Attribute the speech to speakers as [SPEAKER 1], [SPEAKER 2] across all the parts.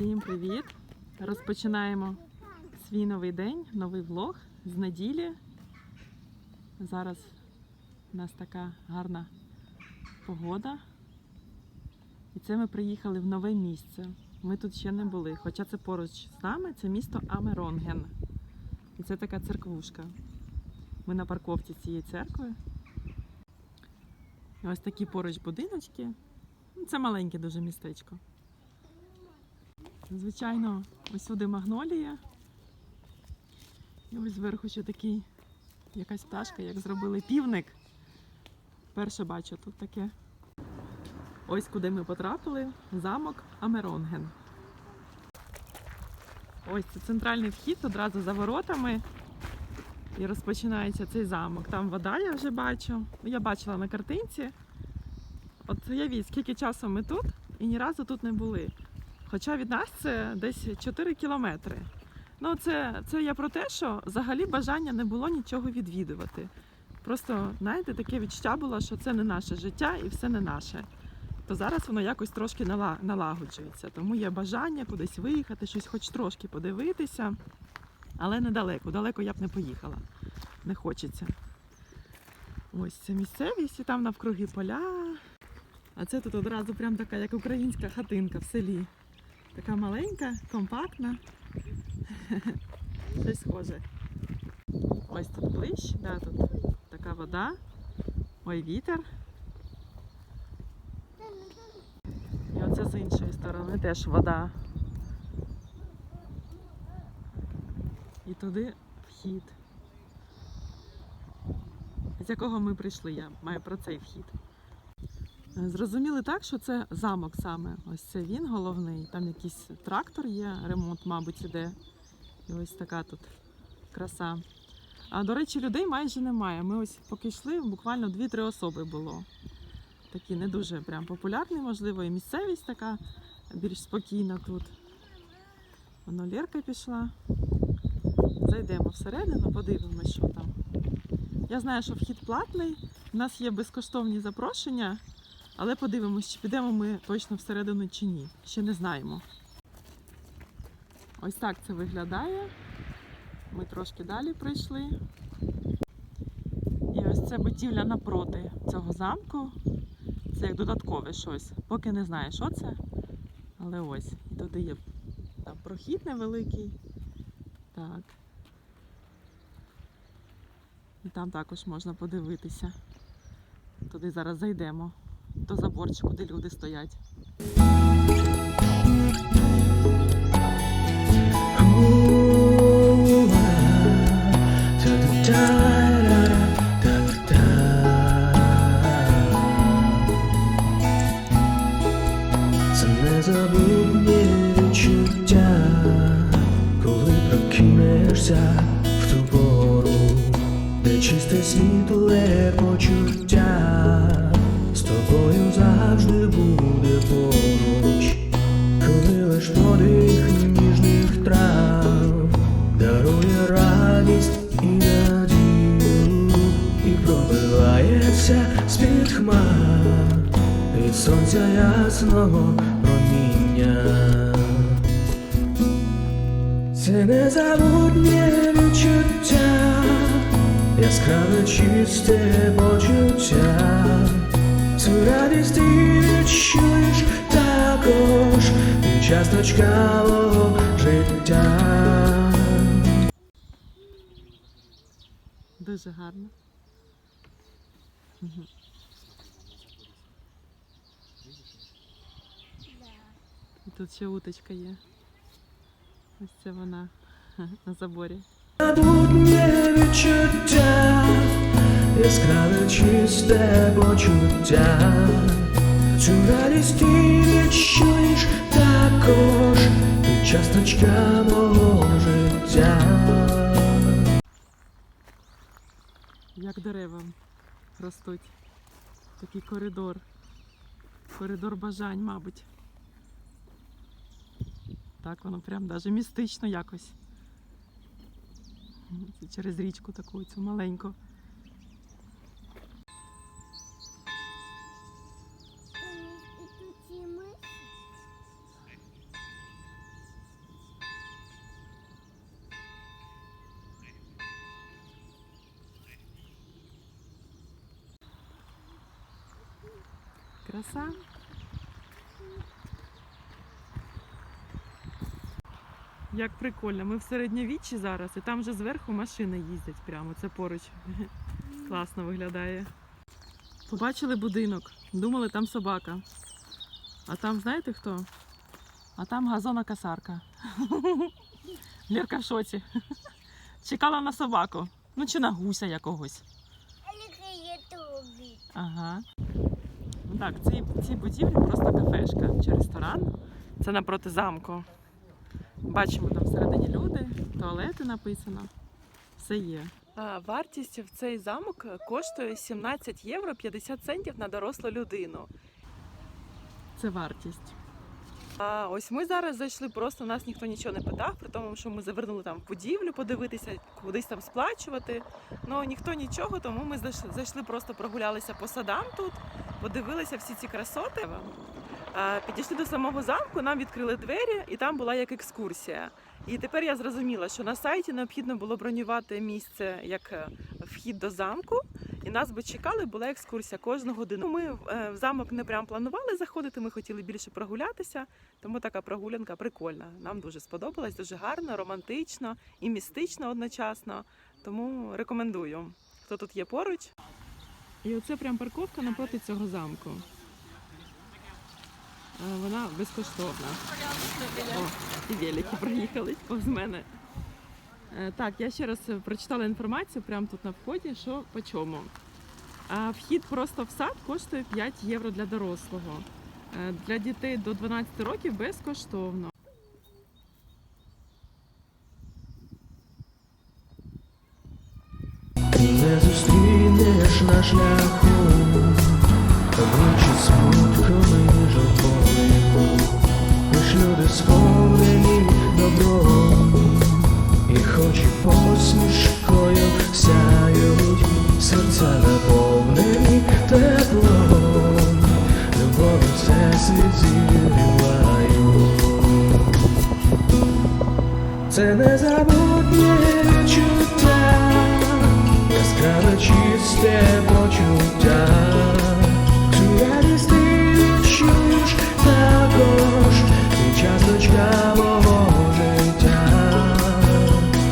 [SPEAKER 1] Всім привіт! Розпочинаємо свій новий день, новий влог з неділі. Зараз у нас така гарна погода. І це ми приїхали в нове місце. Ми тут ще не були, хоча це поруч з нами, це місто Амеронген. І це така церквушка. Ми на парковці цієї церкви. І ось такі поруч будиночки. Ну, Це маленьке дуже містечко. Звичайно, усюди магнолія. І ось зверху ще такий якась пташка, як зробили півник. Перше бачу тут таке. Ось куди ми потрапили. Замок Амеронген. Ось це центральний вхід одразу за воротами. І розпочинається цей замок. Там вода я вже бачу. Я бачила на картинці. От уявіть, скільки часу ми тут і ні разу тут не були. Хоча від нас це десь 4 кілометри. Ну, це, це я про те, що взагалі бажання не було нічого відвідувати. Просто, знаєте, таке відчуття було, що це не наше життя і все не наше. То зараз воно якось трошки налагоджується. Тому є бажання кудись виїхати, щось хоч трошки подивитися, але недалеко. Далеко я б не поїхала. Не хочеться. Ось це місцевість, і там навкруги поля. А це тут одразу прям така, як українська хатинка в селі. Така маленька, компактна. Щось схоже. Ось тут ближче, да, тут така вода. Ой, вітер. І оце з іншої сторони теж вода. І туди вхід. З якого ми прийшли, я маю про цей вхід. Зрозуміли так, що це замок саме. Ось це він головний. Там якийсь трактор є, ремонт, мабуть, іде. І ось така тут краса. А до речі, людей майже немає. Ми ось поки йшли, буквально 2-3 особи було. Такі не дуже прям популярні, можливо, і місцевість така більш спокійна тут. Воно Лерка пішла. Зайдемо всередину, подивимося, що там. Я знаю, що вхід платний. У нас є безкоштовні запрошення, але подивимось, чи підемо ми точно всередину чи ні. Ще не знаємо. Ось так це виглядає. Ми трошки далі прийшли. І ось це будівля напроти цього замку. Це як додаткове щось. Поки не знаю, що це. Але ось. І туди є там прохід невеликий. Так. І там також можна подивитися. Туди зараз зайдемо. До заборчику, де люди стоять.
[SPEAKER 2] В ту пору, де чисте світле почуття, тобою завжди буде поруч, коли лиш подих ніжних трав дарує радість і надію, і пробивається з-під хмар. Від сонця ясного проміння. Це незабутнє відчуття, яскраве чисте почуття, радість ти відчуєш також під час точкавого життя.
[SPEAKER 1] Дуже гарно. Мгм. Тут ще уточка є. Ось це вона на заборі.
[SPEAKER 2] Набутнє відчуття, яскраве чисте почуття, цю радість ти відчуєш також під час точка мого життя.
[SPEAKER 1] Як дерева ростуть. Такий коридор. Коридор бажань, мабуть. Так, воно прям даже містично якось. Через річку таку цю маленьку. Краса. Як прикольно, ми в середньовіччі зараз, і там вже зверху машини їздять прямо, це поруч. Класно виглядає. Побачили будинок, думали, там собака. А там знаєте хто? А там газона касарка. Лірка в шоці. Чекала на собаку. Ну чи на гуся якогось. Ага. Так, ці, ці будівлі просто кафешка чи ресторан. Це напроти замку. Бачимо там всередині люди, туалети написано. Все є. А, вартість в цей замок коштує 17 євро 50 центів на дорослу людину. Це вартість. А ось ми зараз зайшли, просто нас ніхто нічого не питав, при тому, що ми завернули там будівлю подивитися, кудись там сплачувати. Ну ніхто нічого, тому ми зайш- зайшли, просто прогулялися по садам тут, подивилися всі ці красоти. Підійшли до самого замку, нам відкрили двері, і там була як екскурсія. І тепер я зрозуміла, що на сайті необхідно було бронювати місце як е, вхід до замку, і нас би чекали, була екскурсія кожну годину. Ми е, в замок не прям планували заходити, ми хотіли більше прогулятися, тому така прогулянка прикольна. Нам дуже сподобалась, дуже гарно, романтично і містично одночасно. Тому рекомендую. Хто тут є поруч. І оце прям парковка напроти цього замку. Е, Вона безкоштовна. О, і велики проїхали повз мене. Е, Так, я ще раз е, прочитала інформацію прямо тут на вході, що по чому. Вхід просто в сад коштує 5 євро для дорослого. Е, Для дітей до 12 років безкоштовно.
[SPEAKER 2] На шляху, Це незабутнє відчуття, яскраве чисте почуття. Цю радість також життя.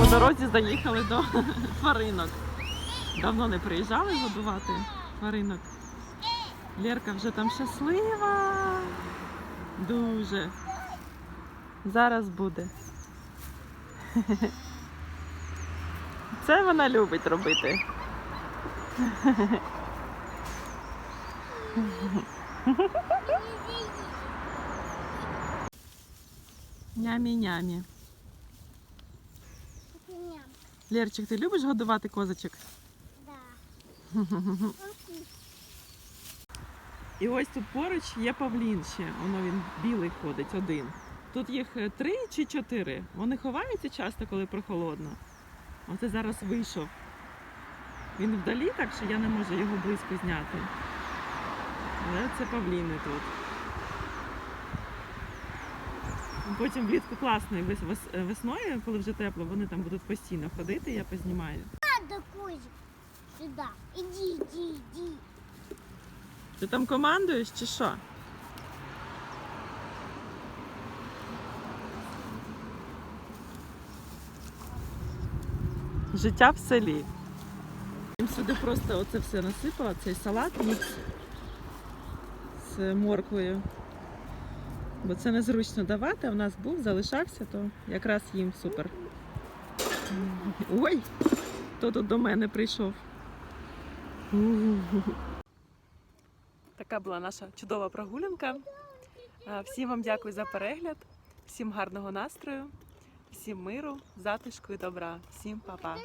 [SPEAKER 1] По дорозі заїхали до тваринок. Давно не приїжджали годувати тваринок. Лерка вже там щаслива. Дуже. Зараз буде. Це вона любить робити. Нямі-нямі.
[SPEAKER 3] Ням.
[SPEAKER 1] Лерчик, ти любиш годувати козочок?
[SPEAKER 3] Да.
[SPEAKER 1] І ось тут поруч є павлін ще. Воно він білий ходить один. Тут їх е, три чи чотири. Вони ховаються часто, коли прохолодно. Оце зараз вийшов. Він вдалі, так що я не можу його близько зняти. Але це павліни тут. Потім влітку класно і е, весною, коли вже тепло, вони там будуть постійно ходити, я познімаю.
[SPEAKER 3] Надо, Кузик. Сюда. Иди, иди, иди.
[SPEAKER 1] Ти там командуєш чи що? Життя в селі. Їм Сюди просто оце все насипала, цей салат мікс з морквою. Бо це незручно давати, а в нас був, залишався, то якраз їм супер. Ой, хто тут до мене прийшов? Така була наша чудова прогулянка. Всім вам дякую за перегляд, всім гарного настрою, всім миру, затишку і добра. Всім па-па.